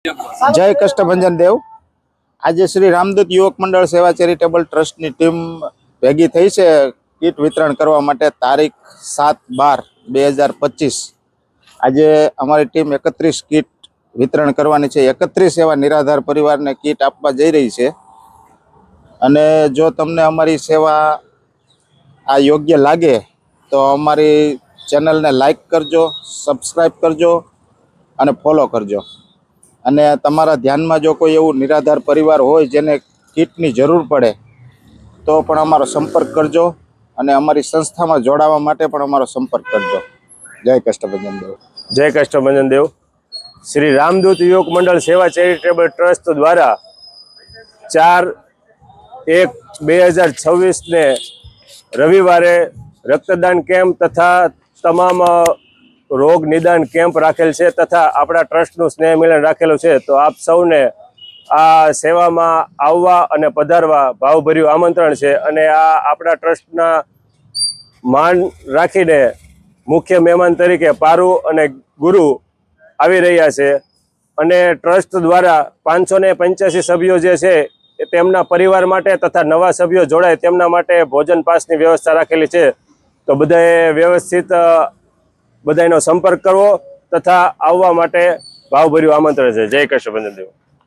જય કષ્ટભંજન દેવ. આજે શ્રી રામદૂત યુવક મંડળ સેવા ચેરિટેબલ ટ્રસ્ટની ટીમ ભેગી થઈ છે કીટ વિતરણ કરવા માટે તારીખ સાત બાર બે હજાર પચીસ. આજે અમારી ટીમ એકત્રીસ કીટ વિતરણ કરવાની છે. એકત્રીસ એવા નિરાધાર પરિવારને કીટ આપવા જઈ રહી છે. અને જો તમને અમારી સેવા આ યોગ્ય લાગે, તો અમારી ચેનલને લાઈક કરજો સબસ્ક્રાઈબ કરજો અને ફોલો કરજો. અને તમારા ધ્યાનમાં જો કોઈ એવું નિરાધાર પરિવાર હોય જેને કીટની જરૂર પડે, તો પણ અમારો સંપર્ક કરજો અને અમારી સંસ્થામાં જોડાવા માટે પણ અમારો સંપર્ક કરજો. જય કષ્ટભંજન દેવ. જય કષ્ટભંજન દેવ. શ્રી રામદૂત યુવક મંડળ સેવા ચેરિટેબલ ટ્રસ્ટ દ્વારા ચાર એક બે હજાર છવ્વીસને રવિવારે રક્તદાન કેમ્પ તથા તમામ રોગ નિદાન કેમ્પ રાખેલ છે તથા આપણા ટ્રસ્ટનું સ્નેહ મિલન રાખેલું છે. તો આપ સૌને આ સેવામાં આવવા અને પધારવા ભાવભર્યું આમંત્રણ છે અને આ આપણા ટ્રસ્ટના માન રાખીને મુખ્ય મહેમાન તરીકે પારુ અને ગુરુ આવી રહ્યા છે અને ટ્રસ્ટ દ્વારા પાંચસો ને પંચ્યાસી સભ્યો જે છે એ તેમના પરિવાર માટે તથા નવા સભ્યો જોડાય તેમના માટે ભોજન પાસની વ્યવસ્થા રાખેલી છે. તો બધાએ વ્યવસ્થિત બધાનો સંપર્ક કરવો તથા આવવા માટે ભાવભર્યું આમંત્રણ છે. જય કૃષ્ણ દેવ